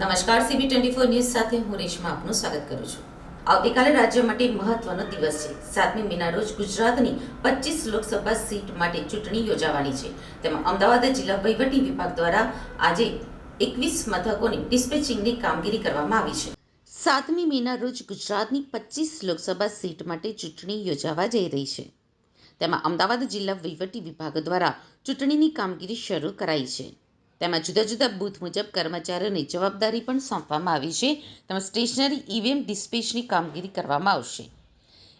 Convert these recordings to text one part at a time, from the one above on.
નમસ્કાર CB twenty four news સાથે હું રેશમા આપનું સ્વાગત કરું છું. આવતીકાલે રાજ્ય માટે મહત્વનો દિવસ છે. સાતમી મેના રોજ ગુજરાતની પચીસ લોકસભા સીટ માટે ચૂંટણી યોજાવાની છે. તેમાં અમદાવાદ જિલ્લા વહીવટી વિભાગ દ્વારા આજે એકવીસ મથકોની ડિસ્પેચિંગની કામગીરી કરવામાં આવી છે. સાતમી મેના રોજ ગુજરાતની પચીસ લોકસભા સીટ માટે ચૂંટણી યોજાવા જઈ રહી છે. તેમાં અમદાવાદ જિલ્લા વહીવટી વિભાગ દ્વારા ચૂંટણીની કામગીરી શરૂ કરાઈ છે. તેમાં જુદા જુદા બૂથ મુજબ કર્મચારીઓને જવાબદારી પણ સોંપવામાં આવી છે. તેમાં સ્ટેશનરી, ઈવીએમ, ડિસ્પેચની કામગીરી કરવામાં આવશે.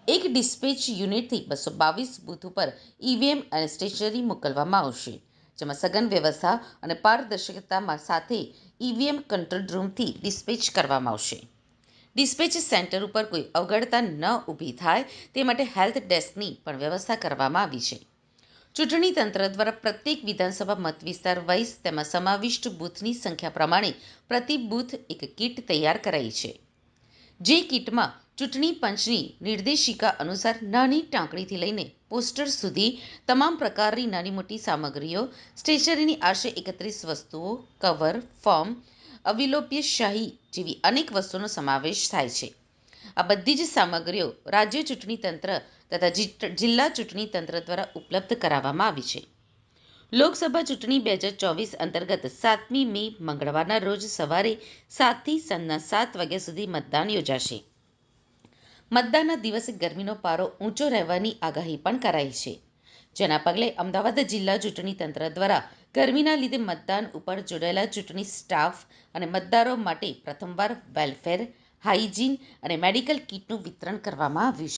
એક ડિસ્પેચ યુનિટથી બસો બાવીસ બૂથ ઉપર ઈવીએમ અને સ્ટેશનરી મોકલવામાં આવશે, જેમાં સઘન વ્યવસ્થા અને પારદર્શકતામાં સાથે ઈવીએમ કંટ્રોલ રૂમથી ડિસ્પેચ કરવામાં આવશે. ડિસ્પેચ સેન્ટર ઉપર કોઈ અવગડતા ન ઊભી થાય, તે માટે હેલ્થ ડેસ્કની પણ વ્યવસ્થા કરવામાં આવી છે. ચૂંટણી તંત્ર દ્વારા પ્રત્યેક વિધાનસભા મત વિસ્તાર વાઇઝ તેમાં સમાવિષ્ટ બૂથની સંખ્યા પ્રમાણે પ્રતિ બૂથ એક કીટ તૈયાર કરાઈ છે. જે કીટમાં ચૂંટણી પંચની નિર્દેશિકા અનુસાર નાની ટાંકણીથી લઈને પોસ્ટર સુધી તમામ પ્રકારની નાની મોટી સામગ્રીઓ, સ્ટેશનરીની આશરે એકત્રીસ વસ્તુઓ, કવર, ફોર્મ અવિલોપ્ય શાહી જેવી અનેક વસ્તુઓનો સમાવેશ થાય છે. આ બધી જ સામગ્રીઓ રાજ્ય ચૂંટણી તંત્ર તથા જિલ્લા ચૂંટણી તંત્ર દ્વારા ઉપલબ્ધ કરાવવામાં આવી છે. લોકસભા ચૂંટણી બે હજાર ચોવીસ અંતર્ગત સાતમી મે મંગળવારના રોજ સવારે સાતથી સાંજના સાત વાગ્યા સુધી મતદાન યોજાશે. મતદાનના દિવસે ગરમીનો પારો ઊંચો રહેવાની આગાહી પણ કરાઈ છે. જેના પગલે અમદાવાદ જિલ્લા ચૂંટણી તંત્ર દ્વારા ગરમીના લીધે મતદાન ઉપર જોડાયેલા ચૂંટણી સ્ટાફ અને મતદારો માટે પ્રથમવાર વેલફેર હાઇજીન અને મેડિકલ કીટનું વિતરણ કરવામાં આવ્યું છે.